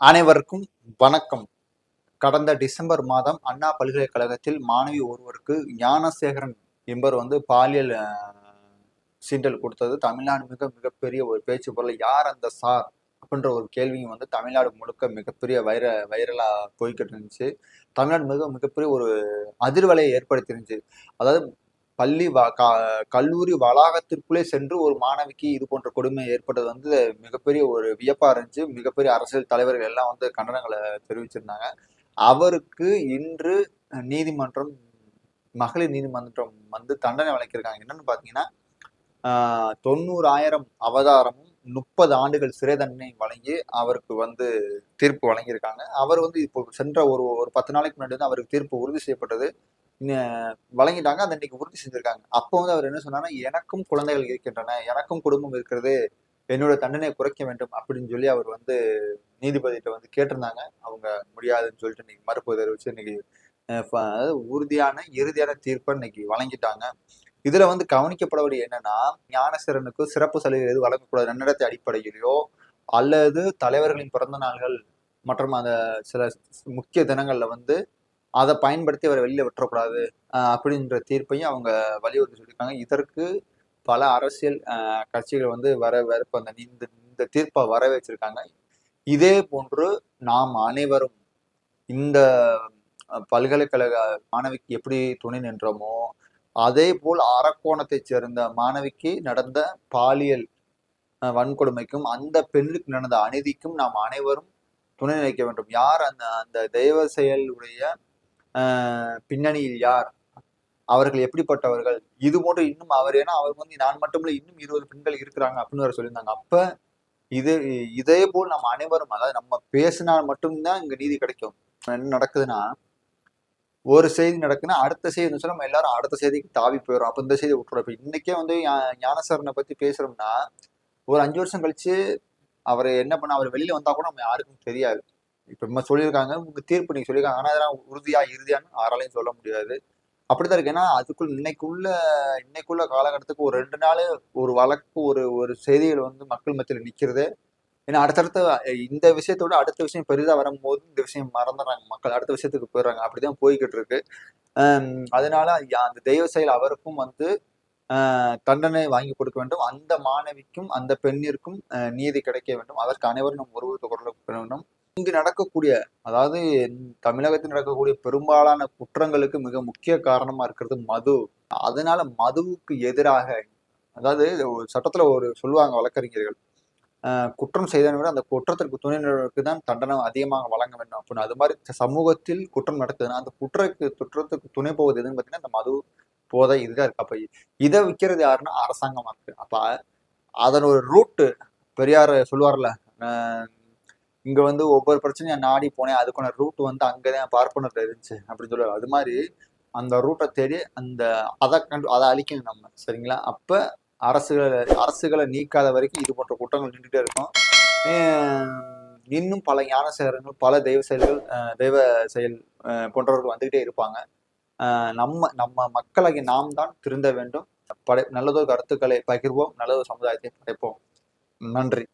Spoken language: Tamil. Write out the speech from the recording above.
அனைவருக்கும் வணக்கம். கடந்த டிசம்பர் மாதம் அண்ணா பல்கலைக்கழகத்தில் மாணவி ஒருவருக்கு ஞானசேகரன் என்பவர் வந்து பாலியல் சீண்டல் கொடுத்தது. தமிழ்நாடு மிக மிகப்பெரிய ஒரு பேச்சு பொருள். யார் அந்த சார்? அப்படின்ற ஒரு கேள்வியும் வந்து தமிழ்நாடு முழுக்க மிகப்பெரிய வைர வைரலாக போய்கிட்டு இருந்துச்சு. தமிழ்நாடு மிக மிகப்பெரிய ஒரு அதிர்வலையை ஏற்படுத்திருந்துச்சு அதாவது பள்ளி வ- க- கல்லூரி வளாகத்திற்குள்ளே சென்று ஒரு மாணவிக்கு இது போன்ற கொடுமை ஏற்பட்டது வந்து மிகப்பெரிய ஒரு வியப்பா இருந்துச்சு. மிகப்பெரிய அரசியல் தலைவர்கள் எல்லாம் வந்து கண்டனங்களை தெரிவிச்சிருந்தாங்க. அவருக்கு இன்று நீதிமன்றம் மகளிர் நீதிமன்றம் வந்து தண்டனை வழங்கியிருக்காங்க. என்னன்னு பாத்தீங்கன்னா தொண்ணூறாயிரம் அவதாரமும் முப்பது ஆண்டுகள் சிறை தண்டனை வழங்கி அவருக்கு வந்து தீர்ப்பு வழங்கியிருக்காங்க. அவர் வந்து இப்போ சென்ற ஒரு ஒரு பத்து நாளைக்கு முன்னாடி வந்து அவருக்கு தீர்ப்பு உறுதி செய்யப்பட்டது. வழங்கிட்டாங்க அதை இன்னைக்கு உறுதி செஞ்சிருக்காங்க. அப்போ வந்து அவர் என்ன சொன்னாருன்னா எனக்கும் குழந்தைகள் இருக்கின்றன எனக்கும் குடும்பம் இருக்கிறது என்னோட தண்டனை குறைக்க வேண்டும் அப்படின்னு சொல்லி அவர் வந்து நீதிபதிகிட்ட வந்து கேட்டிருந்தாங்க. அவங்க முடியாதுன்னு சொல்லிட்டு இன்னைக்கு மறுப்பு தெரிவிச்சு இன்னைக்கு அதாவது உறுதியான இறுதியான தீர்ப்பை இன்னைக்கு வழங்கிட்டாங்க. இதுல வந்து கவனிக்கப்பட வேண்டிய என்னன்னா ஞானசேரனுக்கு சிறப்பு சலுகை எதுவும் வழங்கக்கூடாது. நன்னடத்தை அடிப்படையிலோ அல்லது தலைவர்களின் பிறந்த நாள்கள் மற்றும் அந்த சில முக்கிய தினங்கள்ல வந்து அதை பயன்படுத்தி அவரை வெளியில் விட்டுறக்கூடாது அப்படின்ற தீர்ப்பையும் அவங்க வலியுறுத்தி சொல்லியிருக்காங்க. இதற்கு பல அரசியல் கட்சிகள் வந்து வர வரவேற்பு அந்த இந்த இந்த தீர்ப்பை வரவேற்றிருக்காங்க. இதே போன்று நாம் அனைவரும் இந்த பல்கலைக்கழக மாணவிக்கு எப்படி துணை நின்றோமோ அதே போல் அரக்கோணத்தைச் சேர்ந்த மாணவிக்கு நடந்த பாலியல் வன்கொடுமைக்கும் அந்த பெண்ணுக்கு நடந்த அநீதிக்கும் நாம் அனைவரும் துணை நிற்க வேண்டும். யார் அந்த அந்த தெய்வ செயலுடைய பின்னணியில் யார்? அவர்கள் எப்படிப்பட்டவர்கள்? இது போன்று இன்னும் அவர் ஏன்னா அவர் வந்து நான் மட்டுமில்ல இன்னும் இருபது பெண்கள் இருக்கிறாங்க அப்படின்னு அவர் சொல்லியிருந்தாங்க. அப்ப இது இதே போல் நம்ம அனைவரும் அதாவது நம்ம பேசினால் மட்டும்தான் இங்க நீதி கிடைக்கும். என்ன நடக்குதுன்னா ஒரு செய்தி நடக்குன்னா அடுத்த செய்தி இருந்துச்சுன்னா நம்ம எல்லாரும் அடுத்த செய்திக்கு தாவி போயிடும் அப்ப இந்த செய்தி விட்டுறோம் இப்ப இன்னைக்கே வந்து ஞானசரனை பத்தி பேசுறோம்னா ஒரு அஞ்சு வருஷம் கழிச்சு அவர் என்ன பண்ண அவர் வெளியில வந்தா கூட நம்ம யாருக்கும் தெரியாது. இப்போ நம்ம சொல்லியிருக்காங்க உங்க தீர்ப்பு நீங்க சொல்லியிருக்காங்க. ஆனால் அதெல்லாம் உறுதியா இறுதியான்னு யாராலையும் சொல்ல முடியாது. அப்படிதான் இருக்கு. ஏன்னா அதுக்குள்ள இன்னைக்குள்ள இன்னைக்குள்ள காலகட்டத்துக்கு ஒரு ரெண்டு நாள் ஒரு வழக்கு ஒரு ஒரு செய்திகள் வந்து மக்கள் மத்தியில் நிற்கிறது ஏன்னா அடுத்தடுத்த இந்த விஷயத்தோட அடுத்த விஷயம் பெரிதாக வரும்போது இந்த விஷயம் மறந்துடுறாங்க மக்கள். அடுத்த விஷயத்துக்கு போயிடுறாங்க. அப்படிதான் போய்கிட்டு இருக்கு. அதனால அந்த தெய்வ செயல் அவருக்கும் வந்து தண்டனை வாங்கி கொடுக்க வேண்டும். அந்த மாணவிக்கும் அந்த பெண்ணிற்கும் நீதி கிடைக்க வேண்டும். அதற்கு அனைவரும் நம் ஒருவருக்கு குரல் வேண்டும். இங்கு நடக்கக்கூடிய அதாவது தமிழகத்தில் நடக்கக்கூடிய பெரும்பாலான குற்றங்களுக்கு மிக முக்கிய காரணமா இருக்கிறது மது. அதனால மதுவுக்கு எதிராக அதாவது ஒரு சட்டத்துல ஒரு சொல்லுவாங்க வழக்கறிஞர்கள் குற்றம் செய்தவனை விட அந்த குற்றத்திற்கு துணை தான் தண்டனை அதிகமாக வழங்க வேண்டும் அப்படின்னு. அது மாதிரி சமூகத்தில் குற்றம் நடக்குதுன்னா அந்த குற்றத்துக்கு குற்றத்துக்கு துணை போவது எதுன்னு பார்த்தீங்கன்னா அந்த மது போதை இதுதான் இருக்கு. அப்போ இதை விற்கிறது யாருன்னா அரசாங்கமாக இருக்கு. அப்போ அதன் ஒரு ரூட்டு பெரியார் சொல்லுவார்ல இங்க வந்து ஒவ்வொரு பிரச்சனையும் நாடி போனேன். அதுக்கான ரூட் வந்து அங்கதான் பார்ப்பனர்ல இருந்துச்சு அப்படின்னு சொல்லுவார் அது மாதிரி அந்த ரூட்டை தேடி அந்த அதை கண்டு அதை அழிக்கணும் நம்ம. சரிங்களா? அப்ப அரசுகளை அரசுகளை நீக்காத வரைக்கும் இது போன்ற குற்றங்கள் நின்றுட்டே இருக்கும். இன்னும் பல ஞான சேகரங்கள் பல தெய்வ செயல்கள் தெய்வ செயல் போன்றவர்கள் வந்துகிட்டே இருப்பாங்க. நம்ம நம்ம மக்களாகி நாம் தான் திருந்த வேண்டும். படை நல்லதொரு கருத்துக்களை பகிர்வோம். நல்லதொரு சமுதாயத்தை படைப்போம். நன்றி.